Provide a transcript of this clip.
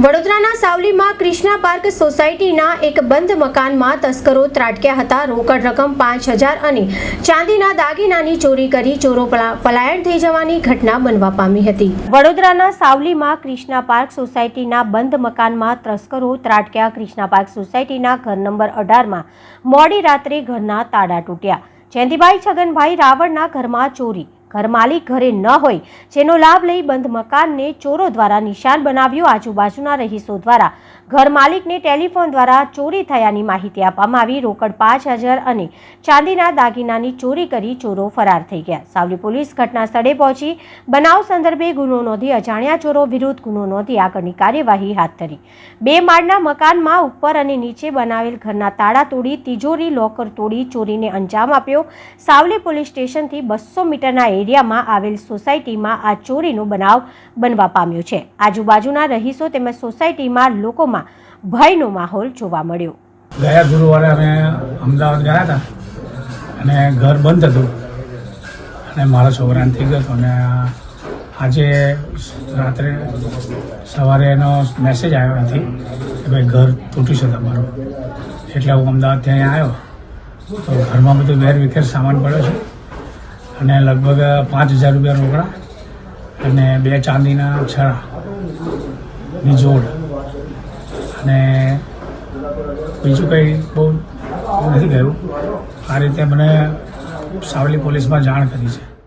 વડોદરાના સાવલીમાં ક્રિષ્ના પાર્ક સોસાયટીના એક બંધ મકાનમાં તસ્કરો ત્રાટક્યા હતા. રોકડ રકમ પાંચ હજાર અને ચાંદીના દાગીનાની ચોરી કરી ચોરો પલા- પલાયન થઈ જવાની ઘટના બનવા પામી હતી. વડોદરાના સાવલીમાં ક્રિષ્ના પાર્ક સોસાયટીના બંધ મકાનમાં તસ્કરો ત્રાટક્યા. ક્રિષ્ના પાર્ક સોસાયટીના ઘર નંબર અઢારમાં મોડી રાત્રે ઘરના તાળા તૂટ્યા. જયંતિભાઈ છગનભાઈ રાવળના ઘરમાં ચોરી ઘર માલિક ઘરે ન હોય, જેનો લાભ લઈ બંધ મકાનને ચોરો દ્વારા નિશાન બનાવ્યું. આજુબાજુના રહીશો દ્વારા ઘર માલિકને ટેલિફોન દ્વારા ચોરી થયાની માહિતી આપવામાં આવી. રોકડ પાંચ હજાર અને ચાંદીના દાગીનાની ચોરી કરી ચોરો ફરાર થઈ ગયા. સાવલી પોલીસ ઘટના સ્થળે પહોંચી. બનાવ સંદર્ભે ગુનો નોંધી અજાણ્યા ચોરો વિરુદ્ધ ગુનો નોંધી આગળની કાર્યવાહી હાથ ધરી. બે માળના મકાનમાં ઉપર અને નીચે બનાવેલ ઘરના તાળા તોડી તિજોરી, લોકર તોડી ચોરીને અંજામ આપ્યો. સાવલી પોલીસ સ્ટેશનથી બસો મીટરના એરિયામાં આવેલ સોસાયટીમાં આ ચોરીનો બનાવ બનવા પામ્યો છે. આજુબાજુના રહીશો તેમજ સોસાયટીમાં લોકોમાં ભયનો માહોલ જોવા મળ્યો. ગયા ગુરુવારે અમે અમદાવાદ ગયા હતા અને ઘર બંધ હતું અને મારા છોકરાને થઈ ગયો અને આજે રાત્રે સવારે એનો મેસેજ આવ્યો નથી કે ભાઈ ઘર તૂટ્યું છે તમારું. એટલે હું અમદાવાદથી અહીંયા આવ્યો. તો ઘરમાં બધું વેર વિખેર સામાન પડ્યો છે. અને લગભગ પાંચ હજાર રૂપિયા રોકડા અને બે ચાંદીના ની જોડ. અને બીજું કંઈ બહુ નથી ગયું. આ રીતે મને સાવલી પોલીસમાં જાણ કરી છે.